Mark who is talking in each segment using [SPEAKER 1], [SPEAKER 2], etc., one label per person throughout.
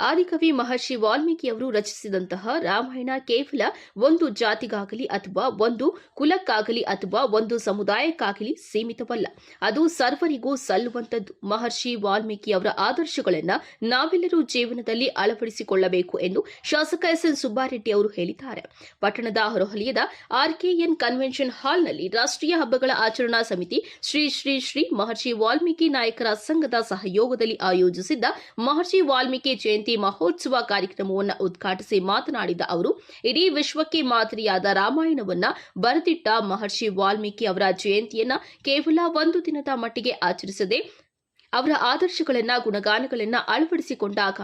[SPEAKER 1] ಆದಿಕವಿ ಮಹರ್ಷಿ ವಾಲ್ಮೀಕಿಯವರು ರಚಿಸಿದಂತಹ ರಾಮಾಯಣ ಕೇವಲ ಒಂದು ಜಾತಿಗಾಗಲಿ ಅಥವಾ ಒಂದು ಕುಲಕ್ಕಾಗಲಿ ಅಥವಾ ಒಂದು ಸಮುದಾಯಕ್ಕಾಗಲಿ ಸೀಮಿತವಲ್ಲ. ಅದು ಸರ್ವರಿಗೂ ಸಲ್ಲುವಂತದ್ದು ಮಹರ್ಷಿ ವಾಲ್ಮೀಕಿ ಅವರ ಆದರ್ಶಗಳನ್ನು ನಾವೆಲ್ಲರೂ ಜೀವನದಲ್ಲಿ ಅಳವಡಿಸಿಕೊಳ್ಳಬೇಕು ಎಂದು ಶಾಸಕ ಎಸ್ ಎನ್ ಸುಬ್ಬಾರೆಡ್ಡಿ ಅವರು ಹೇಳಿದ್ದಾರೆ. ಪಟ್ಟಣದ ಹೊರಹೊಲಯದ ಆರ್ಕೆಎನ್ ಕನ್ವೆನ್ಷನ್ ಹಾಲ್ನಲ್ಲಿ ರಾಷ್ಟ್ರೀಯ ಹಬ್ಬಗಳ ಆಚರಣಾ ಸಮಿತಿ ಶ್ರೀ ಶ್ರೀ ಶ್ರೀ ಮಹರ್ಷಿ ವಾಲ್ಮೀಕಿ ನಾಯಕರ ಸಂಘದ ಸಹಯೋಗದಲ್ಲಿ ಆಯೋಜಿಸಿದ್ದ ಮಹರ್ಷಿ ವಾಲ್ಮೀಕಿ ಜಯಂತಿ ಮಹೋತ್ಸವ ಕಾರ್ಯಕ್ರಮವನ್ನು ಉದ್ಘಾಟಿಸಿ ಮಾತನಾಡಿದ ಅವರು, ಇಡೀ ವಿಶ್ವಕ್ಕೆ ಮಾದರಿಯಾದ ರಾಮಾಯಣವನ್ನ ಬರೆದಿಟ್ಟ ಮಹರ್ಷಿ ವಾಲ್ಮೀಕಿ ಅವರ ಜಯಂತಿಯನ್ನ ಕೇವಲ ಒಂದು ದಿನದ ಮಟ್ಟಿಗೆ ಆಚರಿಸದೆ ಅವರ ಆದರ್ಶಗಳನ್ನ, ಗುಣಗಾನಗಳನ್ನ ಅಳವಡಿಸಿಕೊಂಡಾಗ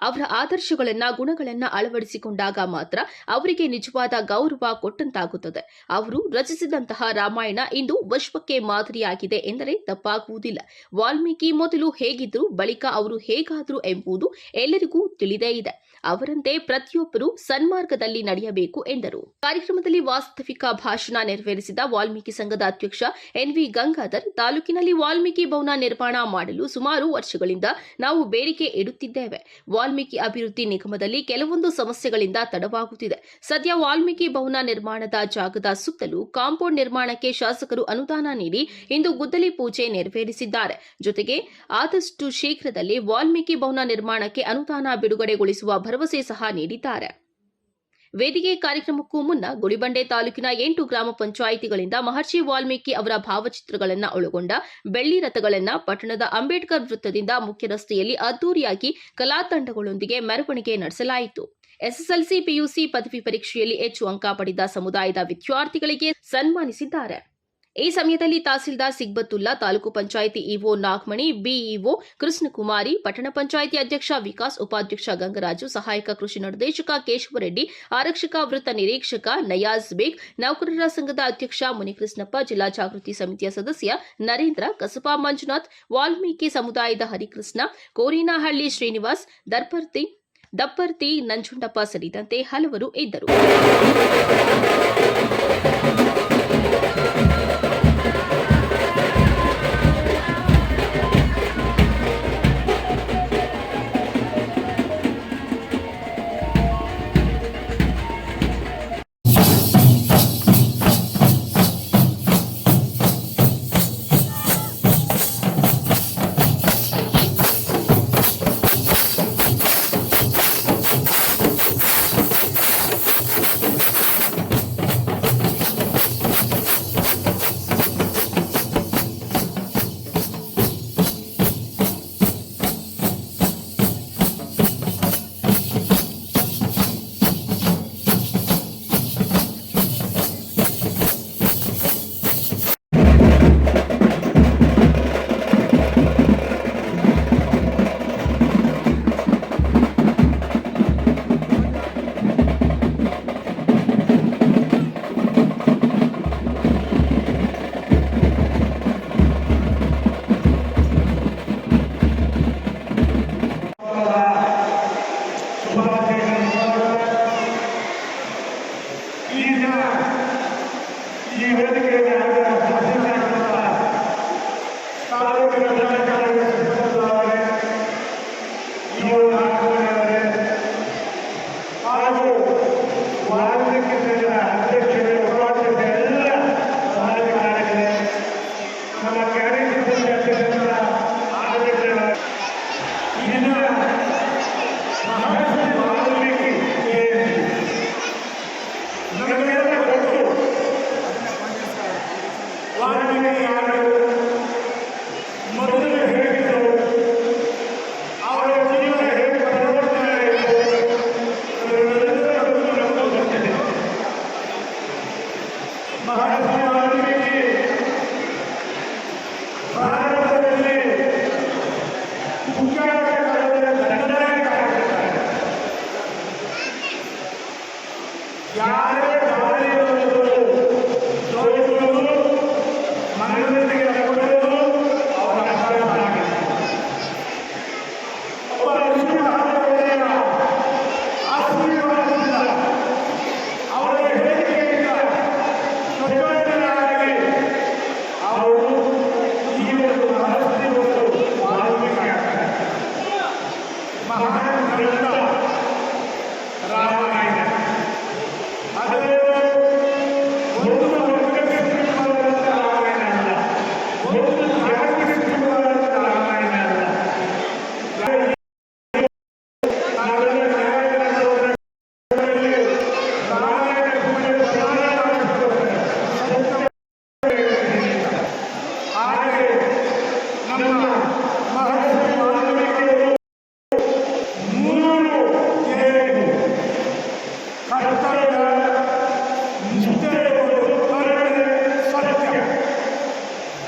[SPEAKER 1] ಅವರ ಆದರ್ಶಗಳನ್ನ, ಗುಣಗಳನ್ನ ಅಳವಡಿಸಿಕೊಂಡಾಗ ಮಾತ್ರ ಅವರಿಗೆ ನಿಜವಾದ ಗೌರವ ಕೊಟ್ಟಂತಾಗುತ್ತದೆ. ಅವರು ರಚಿಸಿದಂತಹ ರಾಮಾಯಣ ಇಂದು ವಿಶ್ವಕ್ಕೆ ಮಾದರಿಯಾಗಿದೆ ಎಂದರೆ ತಪ್ಪಾಗುವುದಿಲ್ಲ. ವಾಲ್ಮೀಕಿ ಮೊದಲು ಹೇಗಿದ್ರು, ಬಳಿಕ ಅವರು ಹೇಗಾದ್ರು ಎಂಬುದು ಎಲ್ಲರಿಗೂ ತಿಳಿದೇ ಇದೆ. ಅವರಂತೆ ಪ್ರತಿಯೊಬ್ಬರು ಸನ್ಮಾರ್ಗದಲ್ಲಿ ನಡೆಯಬೇಕು ಎಂದರು. ಕಾರ್ಯಕ್ರಮದಲ್ಲಿ ವಾಸ್ತವಿಕ ಭಾಷಣ ನೆರವೇರಿಸಿದ ವಾಲ್ಮೀಕಿ ಸಂಘದ ಅಧ್ಯಕ್ಷ ಎನ್ ವಿ ಗಂಗಾಧರ್, ತಾಲೂಕಿನಲ್ಲಿ ವಾಲ್ಮೀಕಿ ಭವನ ನಿರ್ಮಾಣ ಮಾಡಲು ಸುಮಾರು ವರ್ಷಗಳಿಂದ ನಾವು ಬೇಡಿಕೆ ಇಡುತ್ತಿದ್ದೇವೆ. ವಾಲ್ಮೀಕಿ ಅಭಿವೃದ್ಧಿ ನಿಗಮದಲ್ಲಿ ಕೆಲವೊಂದು ಸಮಸ್ಯೆಗಳಿಂದ ತಡವಾಗುತ್ತಿದೆ. ಸದ್ಯ ವಾಲ್ಮೀಕಿ ಭವನ ನಿರ್ಮಾಣದ ಜಾಗದ ಸುತ್ತಲೂ ಕಾಂಪೌಂಡ್ ನಿರ್ಮಾಣಕ್ಕೆ ಶಾಸಕರು ಅನುದಾನ ನೀಡಿ ಇಂದು ಗುದ್ದಲಿ ಪೂಜೆ ನೆರವೇರಿಸಿದ್ದಾರೆ. ಜೊತೆಗೆ ಆದಷ್ಟು ಶೀಘ್ರದಲ್ಲಿ ವಾಲ್ಮೀಕಿ ಭವನ ನಿರ್ಮಾಣಕ್ಕೆ ಅನುದಾನ ಬಿಡುಗಡೆಗೊಳಿಸುವ ಭರವಸೆ ಸಹ ನೀಡಿದ್ದಾರೆ. ವೇದಿಕೆ ಕಾರ್ಯಕ್ರಮಕ್ಕೂ ಮುನ್ನ ಗುಡಿಬಂಡೆ ತಾಲೂಕಿನ ಎಂಟು ಗ್ರಾಮ ಪಂಚಾಯಿತಿಗಳಿಂದ ಮಹರ್ಷಿ ವಾಲ್ಮೀಕಿ ಅವರ ಭಾವಚಿತ್ರಗಳನ್ನು ಒಳಗೊಂಡ ಬೆಳ್ಳಿ ರಥಗಳನ್ನು ಪಟ್ಟಣದ ಅಂಬೇಡ್ಕರ್ ವೃತ್ತದಿಂದ ಮುಖ್ಯ ರಸ್ತೆಯಲ್ಲಿ ಅದ್ದೂರಿಯಾಗಿ ಕಲಾತಂಡಗಳೊಂದಿಗೆ ಮೆರವಣಿಗೆ ನಡೆಸಲಾಯಿತು. ಎಸ್ಎಸ್ಎಲ್ಸಿ ಪಿಯುಸಿ ಪದವಿ ಪರೀಕ್ಷೆಯಲ್ಲಿ ಹೆಚ್ಚು ಅಂಕ ಪಡೆದ ಸಮುದಾಯದ ವಿದ್ಯಾರ್ಥಿಗಳಿಗೆ ಸನ್ಮಾನಿಸಿದ್ದಾರೆ. ಈ ಸಮಯದಲ್ಲಿ ತಹಸೀಲ್ದಾರ್ ಸಿಗ್ಬತ್ತುಲ್ಲಾ, ತಾಲೂಕು ಪಂಚಾಯಿತಿ ಇಒ ನಾಗಮಣಿ, ಬಿಇಒ ಕೃಷ್ಣಕುಮಾರಿ, ಪಟ್ಟಣ ಪಂಚಾಯಿತಿ ಅಧ್ಯಕ್ಷ ವಿಕಾಸ್, ಉಪಾಧ್ಯಕ್ಷ ಗಂಗರಾಜು, ಸಹಾಯಕ ಕೃಷಿ ನಿರ್ದೇಶಕ ಕೇಶವರೆಡ್ಡಿ, ಆರಕ್ಷಕ ವೃತ್ತ ನಿರೀಕ್ಷಕ ನಯಾಜ್ ಬೇಗ್, ನೌಕರರ ಸಂಘದ ಅಧ್ಯಕ್ಷ ಮುನಿಕೃಷ್ಣಪ್ಪ, ಜಿಲ್ಲಾ ಜಾಗೃತಿ ಸಮಿತಿಯ ಸದಸ್ಯ ನರೇಂದ್ರ, ಕಸಬಾ ಮಂಜುನಾಥ್, ವಾಲ್ಮೀಕಿ ಸಮುದಾಯದ ಹರಿಕೃಷ್ಣ, ಕೋರಿನಹಳ್ಳಿ ಶ್ರೀನಿವಾಸ್, ದರ್ಪರ್ತಿ, ದಪ್ಪರ್ತಿ ನಂಜುಂಡಪ್ಪ ಸೇರಿದಂತೆ ಹಲವರು ಇದ್ದರು.
[SPEAKER 2] ನಮಸ್ಕಾರ ಎಲ್ಲರಿಗೂ ಇವತ್ತು ವಾರ್ದಿಕಿ ಎಲ್ಲ ಕಾರ್ಯಗಳಿದೆ ನಮ್ಮ ಕಾರ್ಯಕ್ರಮದ ಅಧ್ಯಕ್ಷತೆ ಆಯೋಜಕರು ಇವತ್ತು ಮಹಾಶಯರ ಮಾತು ವಿಕಿ ಕೆ ನಮಸ್ಕಾರ ವಾರ್ದಿಕಿ ಯಾರು? ಗುಜರಾತ್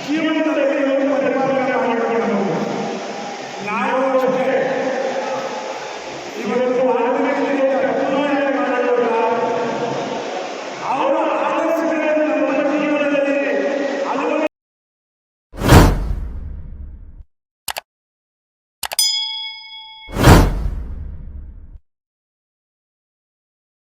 [SPEAKER 2] You.